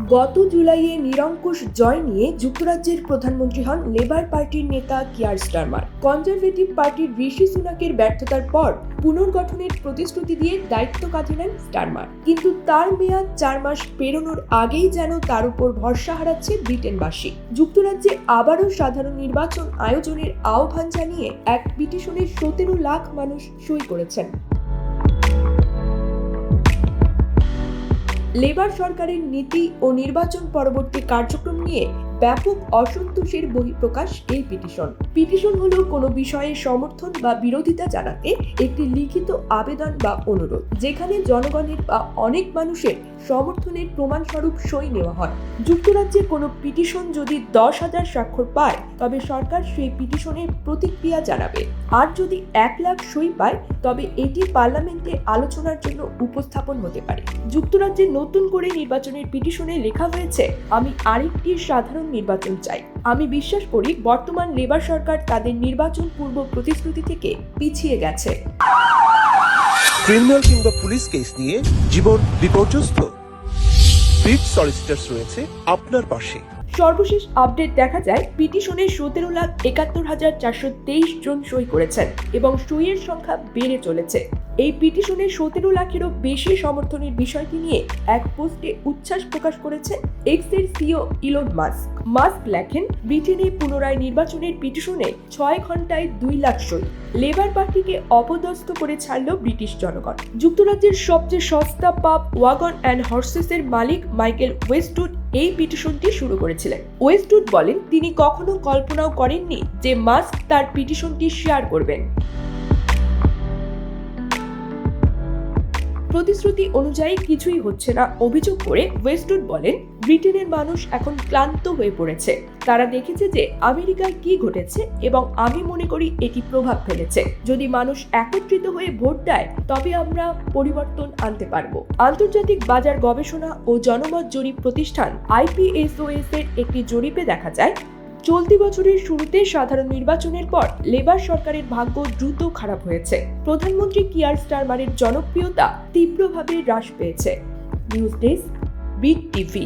গত জুলাইয়ে নিরঙ্কুশ জয় নিয়ে যুক্তরাজ্যের প্রধানমন্ত্রী হন লেবার পার্টির নেতা কিয়ার স্টারমার। কনজারভেটিভ পার্টির ঋষি সুনাকের ব্যর্থতার পর পুনর্গঠনের প্রতিশ্রুতি দিয়ে দায়িত্ব কাঁধে নেন স্টারমার। কিন্তু তার মেয়াদ চার মাস পেরোনোর আগেই যেন তার উপর ভরসা হারাচ্ছে ব্রিটেনবাসী। যুক্তরাজ্যে আবারও সাধারণ নির্বাচন আয়োজনের আহ্বান জানিয়ে এক পিটিশনের সতেরো লাখ মানুষ সই করেছেন। লেবার সরকারের নীতি ও নির্বাচন পরবর্তী কার্যক্রম নিয়ে ব্যাপক অসন্তোষের বহিঃপ্রকাশ এই পিটিশন। পিটিশন হলো কোনো বিষয়ে সমর্থন বা বিরোধিতা জানাতে একটি লিখিত আবেদন বা অনুরোধ, যেখানে জনগণের বা অনেক মানুষের সমর্থনের প্রমাণস্বরূপ সই নেওয়া হয়। যুক্তরাজ্যে কোনো পিটিশন যদি দশ হাজার স্বাক্ষর পায়, তবে সরকার সেই পিটিশনের প্রতিক্রিয়া জানাবে। আর যদি এক লাখ সই পায়, তবে এটি পার্লামেন্টে আলোচনার জন্য উপস্থাপন হতে পারে। যুক্তরাজ্যে নতুন করে নির্বাচনের পিটিশনে লেখা হয়েছে, আমি আরেকটি সাধারণ নির্বাচন চাই। আমি বিশ্বাস করি বর্তমান লেবার সরকার তাদের নির্বাচন পূর্ব প্রতিশ্রুতি থেকে পিছিয়ে গেছে। ক্রিমিনাল কিংবা পুলিশ কেস নিয়ে জীবন বিপর্যস্ত। বিট সলিসিটার্স রয়েছে আপনার পাশে। সর্বশেষ আপডেট দেখা যায় পিটিশনে সতেরো লাখ একাত্তর হাজার চারশো তেইশ জন সই করেছেন এবং সইয়ের সংখ্যা বেড়ে চলেছে। এই পিটিশনে সতেরো লাখেরও বেশি সমর্থনের বিষয়টি নিয়ে এক পোস্টে উচ্ছ্বাস প্রকাশ করেছেন এক্সের সিও ইলন মাস্ক মাস্ক লেখেন, ব্রিটেনে পুনরায় নির্বাচনের পিটিশনে ছয় ঘন্টায় দুই লাখ সই। লেবার পার্টিকে অপদস্থ করে ছাড়ল ব্রিটিশ জনগণ। যুক্তরাজ্যের সবচেয়ে সস্তা পাব ওয়াগন অ্যান্ড হর্সেসের মালিক মাইকেল ওয়েস্টউড এই পিটিশনটি শুরু করেছিলেন। ওয়েস্টউড বলেন, তিনি কখনো কল্পনাও করেননি যে মাস্ক তার পিটিশনটি শেয়ার করবেন। প্রতিশ্রুতি অনুযায়ী কিছুই হচ্ছে না। অভিযোগ করে ওয়েস্টউড বলেন, ব্রিটেনের মানুষ এখন ক্লান্ত হয়ে পড়েছে। তারা দেখেছে যে আমেরিকায় কি ঘটেছে এবং আমি মনে করি এটি প্রভাব ফেলেছে। যদি মানুষ একত্রিত হয়ে ভোট দেয়, তবে আমরা পরিবর্তন আনতে পারব। আন্তর্জাতিক বাজার গবেষণা ও জনমত জরিপ প্রতিষ্ঠান আইপিএসওএস এর একটি জরিপে দেখা যায় চলতি বছরের শুরুতে সাধারণ নির্বাচনের পর লেবার সরকারের ভাগ্য দ্রুত খারাপ হয়েছে। প্রধানমন্ত্রী কিয়ার স্টারমারের জনপ্রিয়তা তীব্রভাবে হ্রাস পেয়েছে। News desk big TV